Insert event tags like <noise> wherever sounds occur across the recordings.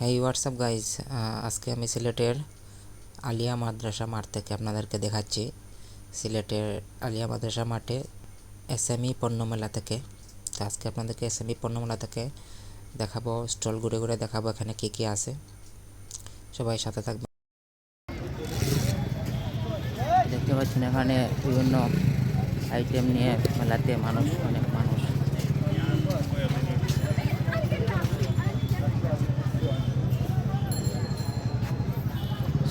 হ্যাঁ WhatsApp guys আজকে আমি সিলেটের আলিয়া মাদ্রাসা মাঠ থেকে আপনাদেরকে দেখাচ্ছি। সিলেটের আলিয়া মাদ্রাসা মাঠে এস এসএমই পণ্যমেলা থেকে। তো আজকে আপনাদেরকে এসএমই পণ্যমেলা থেকে দেখাবো, স্টল ঘুরে ঘুরে দেখাবো এখানে কী কী আছে। সবাই সাথে থাকবে দেখতে পাচ্ছেন এখানে বিভিন্ন আইটেম নিয়ে মেলাতে মানুষ অনেক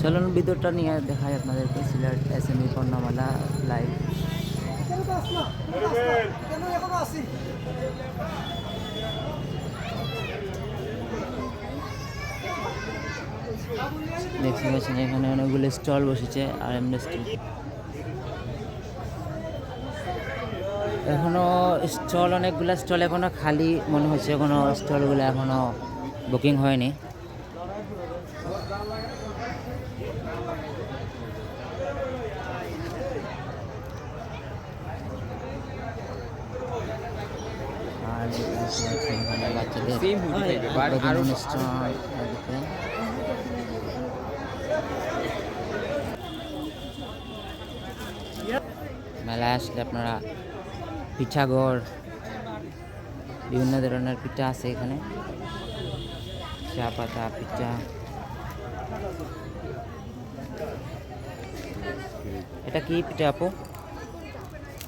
চলুন ভিতরটা নিয়ে দেখাই আপনাদেরকে সিলেট এসএমই পণ্যমেলা লাইভ দেখতে পাচ্ছেন এখানে অনেকগুলো স্টল বসেছে আর এমনি স্টল এখনও স্টল অনেকগুলো স্টল এখনও খালি মনে হচ্ছে কোনো স্টলগুলো এখনও বুকিং হয়নি আর দেখতে পাচ্ছেন এখানে বাচ্চাদের প্রধান অনুষ্ঠান এদিকে। মেলায় আসলে আপনারা পিঠাগড়, বিভিন্ন ধরনের পিঠা আছে এখানে। চা পাতা, পিঠা। এটা কি পিঠা আপু?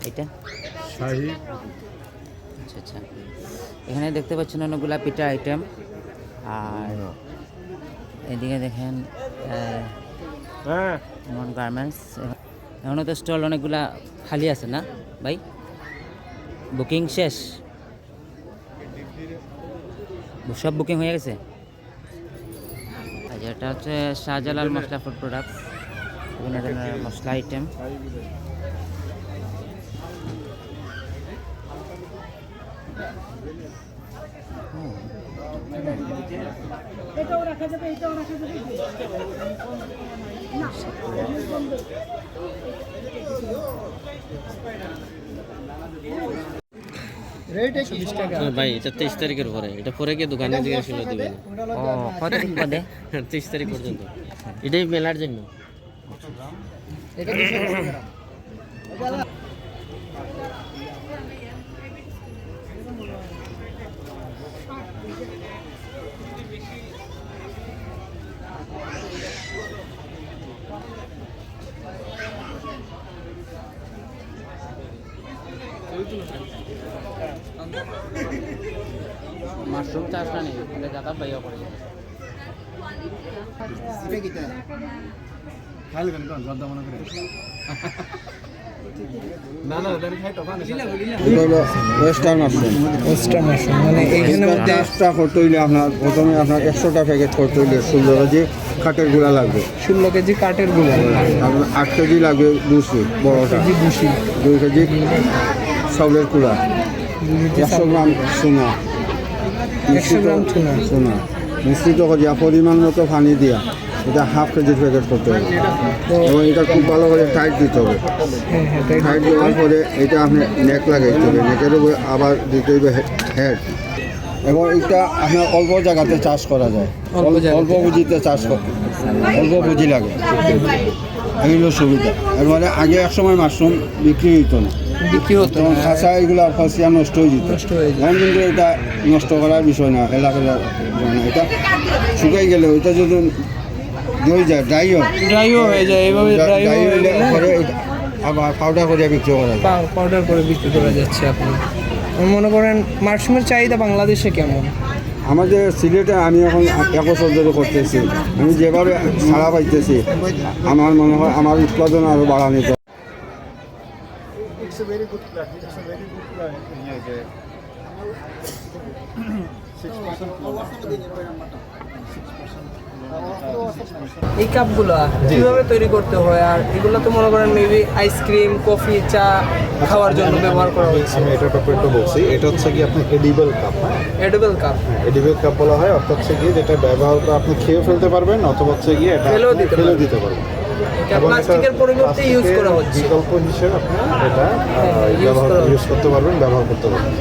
এটা? আচ্ছা আচ্ছা। এখানে দেখতে পাচ্ছেন অনেকগুলা পিঠা আইটেম আর এদিকে দেখেন হ্যাঁ। এমন গার্মেন্টস এখনও তো স্টল অনেকগুলা খালি আছে না ভাই? বুকিং শেষ? সব বুকিং হয়ে গেছে? আচ্ছা এটা হচ্ছে শাহজালাল মশলা ফুড প্রোডাক্টস বিভিন্ন ধরনের মশলা আইটেম এটাও রাখা যাবে এটাও রাখা যাবে। টাকা। ভাই এটা তেইশ তারিখের পরে। এটা পরে গিয়ে দোকানে দিয়ে ও কতদিন পদে তেইশ তারিখ পর্যন্ত। এটাই মেলার জন্য <laughs> এটা দুশো গ্রাম মাশরুম চাষ না নেই যাতা পাইয়া পড়ে এটা কি তা? খাইলেন কোন জর্দা মনে করে না না ওদের খাই তো ওয়েস্টার্ন মাশরুম ওয়েস্টার্ন মাশরুম মানে এইখানে মধ্যে চাষটা আপনার প্রথমে আপনার একশোটা প্যাকেট করতে হইলে ষোলো কেজি কাঠের গুঁড়া লাগবে। ষোলো কেজি কাঠের গুঁড়ো। আপনার আট কেজি লাগবে দুশো বড়টা। দুই কেজি চাউলের কুড়া একশো গ্রাম সোনা গ্রাম সোনা মিশ্রিত করিয়া পরিমাণ মতো পানি দিয়া এটা হাফ কেজির প্যাকেট করতে হবে। এবং এটা খুব ভালো করে টাইট দিতে হবে। হ্যাঁ হ্যাঁ টাইট দেওয়ার পরে এটা আপনি নেক লাগাইতে হবে। নেকের উপরে আবার দিতে হবে হেড এবং এটা আপনার অল্প জায়গাতে চাষ করা যায়। অল্প পুঁজিতে চাষ করে অল্প পুঁজি লাগে। এই হলো সুবিধা। এর মানে আগে এক সময় মাশরুম বিক্রি হইতো না। বিক্রি হতো তখন। খাঁচা এগুলো ফসিয়া নষ্ট হয়ে যেত। নষ্ট হয়ে যেত। কিন্তু এটা নষ্ট করার বিষয় না বিষয় না। এটা শুকাই গেলে ওইটা যদি দই যায় ড্রাই হয়। ড্রাইও হয়ে যায় এইভাবে ড্রাই হয়ে গেলে আবার পাউডার করে বিক্রি করা যায়। পাউডার করে বিক্রি করা যাচ্ছে আপনি মনে করেন মাশরুমের চাহিদা বাংলাদেশে কেমন? আমাদের সিলেটে আমি এখন এক বছর ধরে করতেছি। আমি যেভাবে সাড়া পাইতেছি আমার মনে হয় আমার উৎপাদন আরও বাড়ানো যায়। It's a very good plan. It's a very good plan. Yeah, six এই কাপগুলো কীভাবে তৈরি করতে হয় আর এগুলো তো মনে করেন মেবি আইসক্রিম কফি চা খাওয়ার জন্য ব্যবহার করা হয়েছে। আমি এটার ব্যাপারে একটু বলছি। এটা হচ্ছে কি আপনার edible cup edible cup edible cup বলা হয় অর্থাৎ হচ্ছে কি যেটা ব্যবহার করে আপনি খেয়ে ফেলতে পারবেন অথবা হচ্ছে গিয়ে এটা ফেলেও দিতে পারবেন। এটা প্লাস্টিকের পরিবর্তে ইউজ করা হচ্ছে। বিকল্প হিসেবে আপনি এটা হ্যাঁ, ব্যবহার ইউজ করতে পারবেন ব্যবহার করতে পারবেন।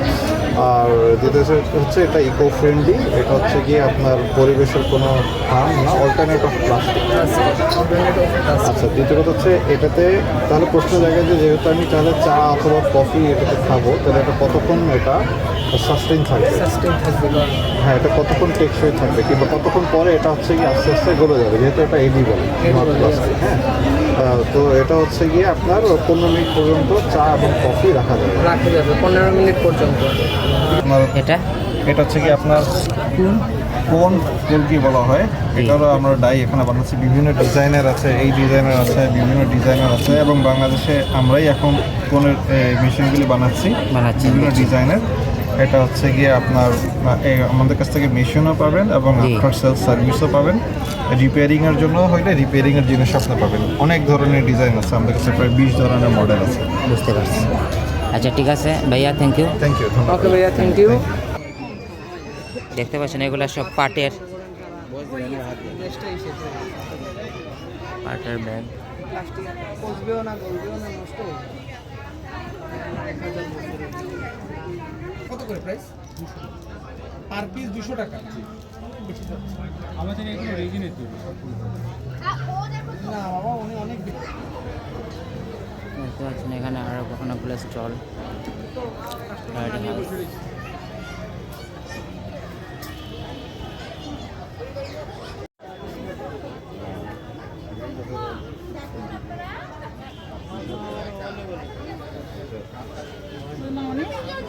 আর দ্বিতীয় হচ্ছে এটা ইকো ফ্রেন্ডলি এটা হচ্ছে গিয়ে আপনার পরিবেশের কোনো হার্ম না অল্টারনেট অফ প্লাস্টিক আচ্ছা দ্বিতীয় কথা হচ্ছে এটাতে তাহলে প্রশ্ন জায়গায় যে যেহেতু আমি তাহলে চা অথবা কফি এটাতে খাব তাহলে এটা কতক্ষণ এটা সাস্টেইন থাকবে। সাস্টেন থাকবে হ্যাঁ এটা কতক্ষণ টেকসই থাকবে? কিংবা কতক্ষণ পরে এটা হচ্ছে গিয়ে আস্তে আস্তে গলে যাবে যেহেতু এটা এডিবল Edible, হ্যাঁ? তো এটা হচ্ছে গিয়ে আপনার পনেরো মিনিট পর্যন্ত চা এবং কফি রাখা যাবে। রাখা যাবে পনেরো মিনিট পর্যন্ত। এটা? এটা হচ্ছে কি আপনার কোন? তেলকি বলা হয়? এটারও আমরা ডাই এখানে বানাচ্ছি। বিভিন্ন ডিজাইনের আছে এই ডিজাইনের আছে বিভিন্ন ডিজাইনের আছে এবং বাংলাদেশে আমরাই এখন কোনের মেশিনগুলি বানাচ্ছি। বিভিন্ন। ডিজাইনের। এটা হচ্ছে গিয়ে আপনার আমাদের কাছ থেকে মেশিনও পাবেন এবং। আফটার সেল সার্ভিসও পাবেন। রিপেয়ারিং এর জন্য হইলে রিপেয়ারিং এর জিনিস আপনি পাবেন। অনেক ধরনের ডিজাইন আছে আমাদের কাছে প্রায় বিশ ধরনের মডেল আছে। বুঝতে পারছি। আচ্ছা ঠিক আছে। ভাইয়া thank you thank you okay ভাইয়া থ্যাংক ইউ দেখতে পাচ্ছেন এগুলো সব পাটের। পাটের ব্যাগ কত করে প্রাইস পার পিস দুশো টাকা। আমাদের এগুলো রেজিনের তৈরি না বাবা উনি অনেক বেশি। দেখতে পাচ্ছেন এখানে আরও অনেকগুলো স্টল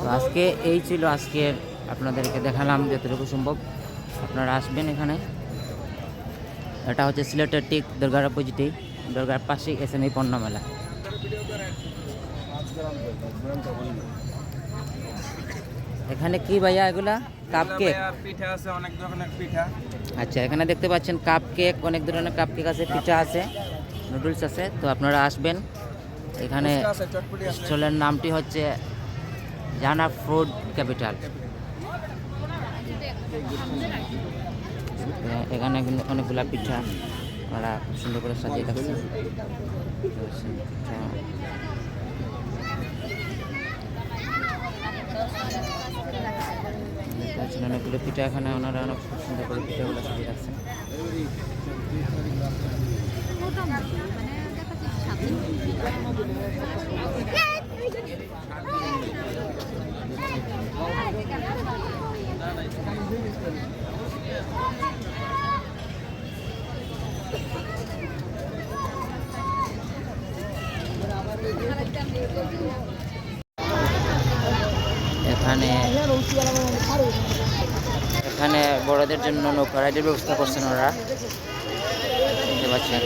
তো আজকে এই ছিল আজকের আপনাদেরকে দেখালাম যতটুকু সম্ভব। আপনারা আসবেন এখানে। এটা হচ্ছে সিলেটের ঠিক দুর্গার অপোজিটেই। দুর্গার পাশেই এস এম পণ্য মেলা। এখানে কি ভাইয়া এগুলা? কাপ কেক পিঠা আছে অনেক ধরনের পিঠা। আচ্ছা এখানে দেখতে পাচ্ছেন কাপ কেক অনেক ধরনের কাপ কেক আছে পিঠা আছে নুডলস আছে তো আপনারা আসবেন। এখানে স্টলের নামটি হচ্ছে জানা ফুড ক্যাপিটাল। এখানে কিন্তু অনেকগুলা পিঠা ওরা খুব সুন্দর করে সাজিয়ে রাখছে। পিঠা অনেকগুলো পিঠা এখানে ওনারা অনেক খুব সুন্দর করে পিঠাগুলো সাজিয়ে রাখছে। এখানে এখানে বড়দের জন্য নৌকা রাইডের ব্যবস্থা করছেন ওরা। দেখতে পাচ্ছেন।